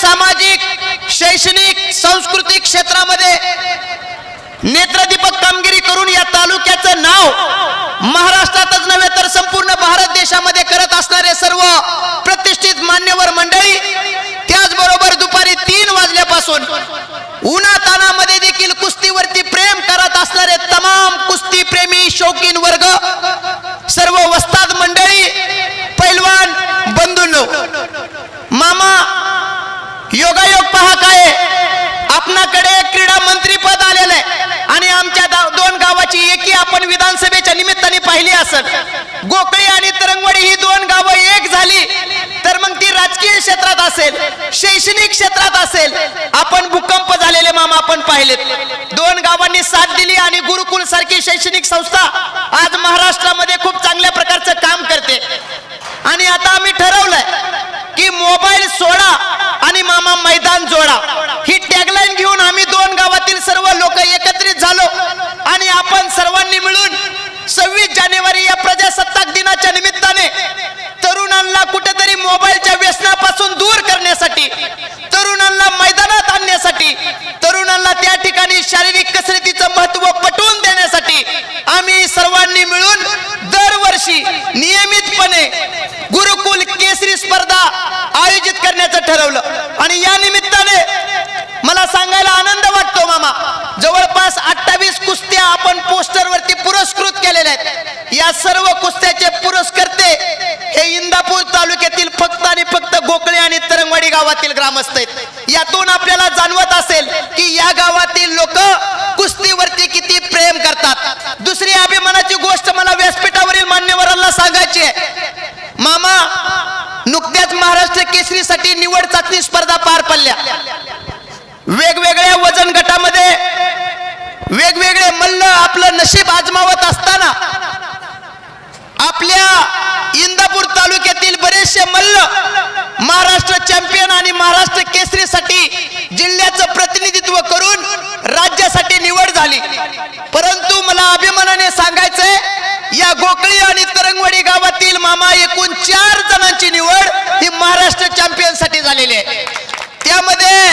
सामाजिक शैक्षणिक सांस्कृतिक क्षेत्रामध्ये नेत्रदीपक कामगिरी करून या तालुक्याचं नाव महाराष्ट्रातच नव्हे तर संपूर्ण भारत देशामध्ये करत असणारे सर्व प्रतिष्ठित मान्यवर मंडळी त्याचबरोबर दुपारी तीन वाजल्यापासून उन्हा तानामध्ये देखील कुस्तीवरती प्रेम करत असणारे तमाम कुस्ती प्रेमी शौकीन वर्ग सर्व वस्ताद मंडळी पैलवान बंधूंनो मामा योगायोग पहा काय आपणाकडे क्रीडा मंत्री पद आलेलं आहे. आणि आमच्या दोन गावाची एकी आपण विधानसभेच्या निमित्ताने पाहिली असत गोकळी आणि तरंगवाडी ही दोन गावं एक झाली. तर मग ती राजकीय क्षेत्रात असेल शैक्षणिक क्षेत्रात असेल. आपण भूकंप झालेले मामा आपण पाहिलेत. दोन गावांनी साथ दिली आणि गुरुकुल सारखी शैक्षणिक संस्था आज महाराष्ट्रामध्ये खूप चांगल्या प्रकारचं काम करते आणि आता आम्ही ठरवलंय की मोबाईल सोडा आणि मामा मैदान जोडा ही टॅगलाईन घेऊन आम्ही दोन गावातील सर्व लोक एकत्रित झालो आणि आपण सर्वांनी मिळून सव्वीस जानेवारी या प्रजासत्ताक दिनाच्या निमित्ताने तरुणांना कुठेतरी मोबाईलच्या व्यसनापासून दूर करण्यासाठी तरुणांना मैदानात आणण्यासाठी तरुणांना त्या ठिकाणी शारीरिक कसरतीचं महत्त्व पटवून देण्यासाठी आम्ही सर्वांनी मिळून दरवर्षी नियमितपणे गुरुकुल केसरी स्पर्धा आयोजित करण्याचं ठरवलं. आणि या निमित्ताने मला सांगायला आनंद वाटतो मामा. जवळपास अठ्ठावीस कुस्त्या आपण पोस्टरवरती पुरस्कृत केलेल्या आहेत. या सर्व कुस्त्याचे पुरस्कर्ते हे इंदापूर तालुक्यातील फक्त आणि फक्त गोकळे आणि तरंगवाडी गावातील ग्रामस्थ आहेत. यातून आपल्याला जाणवत असेल की या गावातील लोक कुस्तीवरती किती प्रेम करतात. दुसरी अभिमानाची गोष्ट मला व्यासपीठावरील मान्यवरांना सांगायची आहे. मामा नुकत्याच महाराष्ट्र केसरीसाठी निवड चाचणी स्पर्धा पार पडल्या. वेगवेगळ्या वजन गटामध्ये वेगवेगळे मल्ल आपलं नशीब आजमावत असताना आपल्या इंदापूर तालुक्यातील मल्ल महाराष्ट्र चॅम्पियन आणि महाराष्ट्र केसरीसाठी जिल्ह्याचं प्रतिनिधित्व करून राज्यासाठी निवड झाली. परंतु मला अभिमानाने सांगायचंय या गोकळी आणि तरंगवाडी गावातील मामा एकूण चार जणांची निवड ही महाराष्ट्र चॅम्पियनसाठी झालेली आहे. त्यामध्ये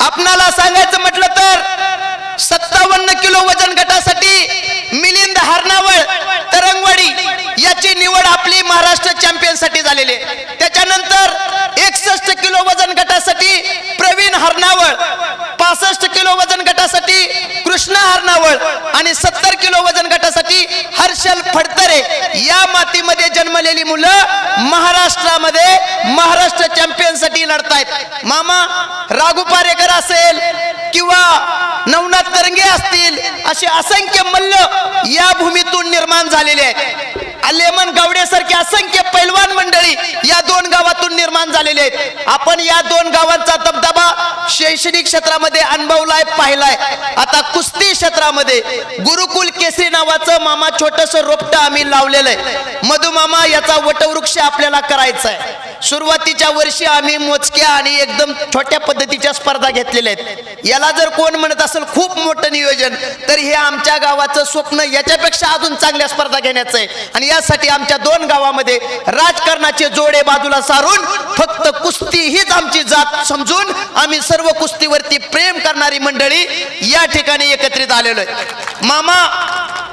आपणाला सांगायचं म्हटलं तर सत्तावन्न किलो वजन गटासाठी मिलिंद हरणावळ तरंगवाडी याची निवड आपली महाराष्ट्र चॅम्पियनसाठी झालेले झालेली त्याच्यानंतर एकसष्ट किलो वजन गटासाठी प्रवीण हरणावळ पासष्ट किलो वजन गटासाठी कृष्णा हरणावळ आणि सत्तर किलो वजन गटासाठी हर्षल फडतरे या मातीमध्ये जन्मलेली मुलं महाराष्ट्रामध्ये महाराष्ट्र चॅम्पियनसाठी लढतायत. मामा राघू पारेकर असेल किंवा नवनाथ तरंगे असतील असे असंख्य मल्ल या भूमीतून निर्माण झालेले आहेत. लेमन गावडेसारखे असंख्य पैलवान मंडळी या दोन गावातून निर्माण झालेले आहेत. आपण या दोन गावांचा दबदबा शैक्षणिक क्षेत्रामध्ये अनुभवलाय पाहिलाय. आता कुस्ती क्षेत्रामध्ये गुरुकुल केसरी नावाचं मामा छोटस रोपट आम्ही लावलेलं आहे. मधुमामा याचा वटवृक्ष आपल्याला करायचा आहे सुरुवातीच्या वर्षी आम्ही मोजक्या आणि एकदम छोट्या पद्धतीच्या स्पर्धा घेतलेल्या आहेत. याला जर कोण म्हणत असेल खूप मोठं नियोजन तर हे आमच्या गावाचं स्वप्न याच्यापेक्षा अजून चांगल्या स्पर्धा घेण्याचं आहे. आणि यासाठी आमच्या दोन गावामध्ये राजकारणाचे जोडे बाजूला सारून फक्त कुस्ती हीच आमची जात समजून आम्ही सर्व कुस्तीवरती प्रेम करणारी मंडळी या ठिकाणी एकत्रित आलेलो आहे. मामा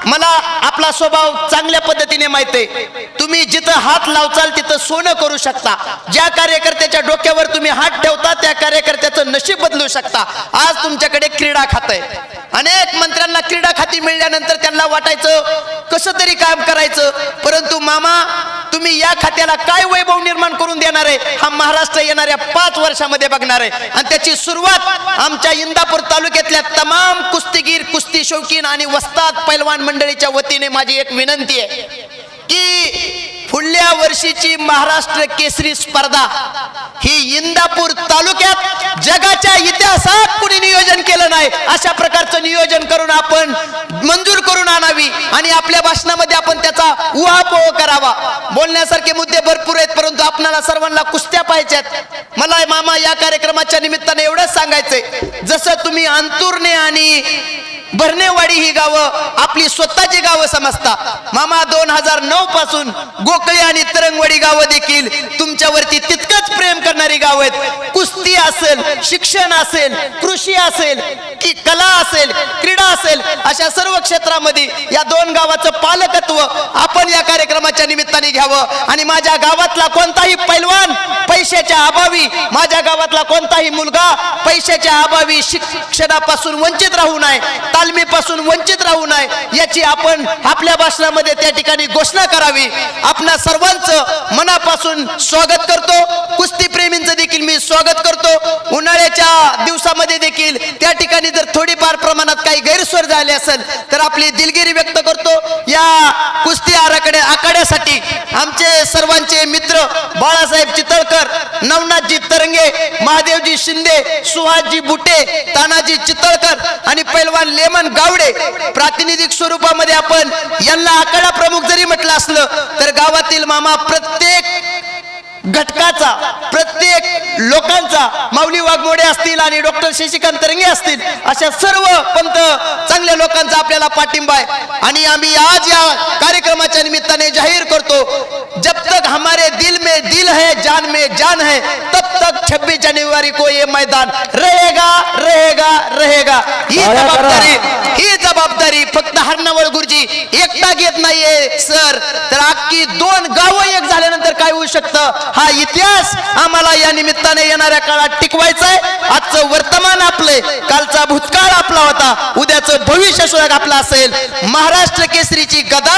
मला आपला स्वभाव चांगल्या पद्धतीने माहीत आहे. जिथं हात लावचाल तिथं सोनं करू शकता. ज्या कार्यकर्त्याच्या डोक्यावर तुम्ही हात ठेवता त्या कार्यकर्त्याचं नशीब बदलू शकता. आज तुमच्याकडे क्रीडा खात आहे. अनेक मंत्र्यांना क्रीडा खाती मिळाल्यानंतर त्यांना वाटायचं कसं तरी काम करायचं? परंतु मामा तुम्ही या खात्याला काय वैभव निर्माण करून देणार आहे? हा महाराष्ट्र येणाऱ्या पाच वर्षामध्ये बघणार आहे. आणि त्याची सुरुवात आमच्या इंदापूर तालुक्यातल्या तमाम कुस्तीगीर कुस्ती शौकीन आणि वस्ताद पैलवान मंडळीच्या वतीने माझी एक विनंती आहे की पुढल्या वर्षीची महाराष्ट्र केसरी स्पर्धा ही इंदापूर तालुक्यात जगाच्या इतिहासात कुणी नियोजन केलं नाही. अशा प्रकारचं नियोजन करून आपण मंजूर करून आणावी आणि आपल्या भाषणामध्ये आपण त्याचा उहापोह करावा. बोलण्यासारखे मुद्दे भरपूर आहेत परंतु आपणाला सर्वांना कुस्त्या पाहिजेत मला मामा या कार्यक्रमाच्या निमित्ताने एवढंच सांगायचंय. जसं तुम्ही अंतुरने आणि बर्नेवाडी ही गावं आपली स्वतःची गावं समजता. मामा दोन हजार नऊ पासून गोकळी आणि तरंगवाडी गावं देखील तुमच्यावरती तितकंच प्रेम करणारी गाव आहेत. कुस्ती असेल शिक्षण असेल कृषी असेल की कला असेल क्रीडा असेल अशा सर्व क्षेत्रामध्ये या दोन गावाचं पालकत्व आपण या कार्यक्रमाच्या निमित्ताने घ्यावं. आणि माझ्या गावातला कोणताही पैलवान पैशाच्या अभावी माझ्या गावातला कोणताही मुलगा पैशाच्या अभावी शिक्षणापासून वंचित राहू नये. तालमीपासून वंचित राहू नये याची आपण आपल्या भाषणामध्ये त्या ठिकाणी घोषणा करावी. आपणा सर्वांचं मनापासून स्वागत करतो. कुस्ती प्रेमींचं देखील मी स्वागत करतो. उन्हाळ्याच्या दिवसामध्ये देखील त्या ठिकाणी जर थोडीफार प्रमाणात काही गैरसोय झाले असेल तर आपली दिलगिरी व्यक्त करतो. या कुस्ती आराखडे आखाड्यासाठी आमचे सर्वांचे मित्र बाळासाहेब चितळकर महादेवजी शिंदे सुहासजी बुटे तानाजी चितळकर आणि पैलवान लेमन गावडे प्रातिनिधिक स्वरूपामध्ये आपण यांना आकडा प्रमुख जरी म्हटलं असलं तर गावातील मामा प्रत्येक घटकाचा प्रत्येक लोकांचा माऊली वाघमोडे असतील आणि डॉक्टर शशिकांत तरंगे असतील अशा सर्व पंत चांगल्या लोकांचा आपल्याला पाठिंबा आहे. आणि आम्ही आज या कार्यक्रमाच्या निमित्ताने जाहीर करतो जब तक हमारे दिल में दिल है जान में जान है 26 जनवरी को ये मैदान रहेगा रहेगा रहेगा। ही. जबाबदारी ही जबाबदारी फक्त हरणावळ गुरुजी एकटा घेत नाहीये सर. तर अख्खी दोन गावं एक झाल्यानंतर काय होऊ शकतं? हा इतिहास आम्हाला या निमित्ताने येणाऱ्या काळात टिकवायचा आहे आजचं वर्तमान आपले कालचा भूतकाळ आपला होता. उद्याचं भविष्य सुद्धा आपलं असेल. महाराष्ट्र केसरीची गदा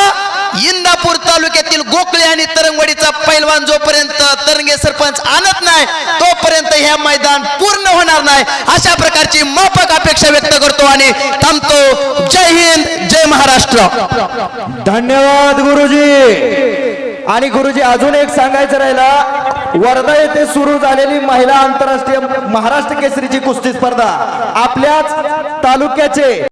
इंदापूर तालुक्यातील गोकळे आणि तरंगवाडीचा पैलवान जोपर्यंत तरंगे सरपंच आणत नाही तोपर्यंत हे मैदान पूर्ण होणार नाही. अशा प्रकारची माफक अपेक्षा व्यक्त करतो आणि थांबतो. जय हिंद जय महाराष्ट्र. धन्यवाद गुरुजी. आणि गुरुजी अजून एक सांगायचं राहिला. वर्धा येथे सुरू झालेली महिला आंतरराष्ट्रीय महाराष्ट्र केसरीची कुस्ती स्पर्धा आपल्याच तालुक्याचे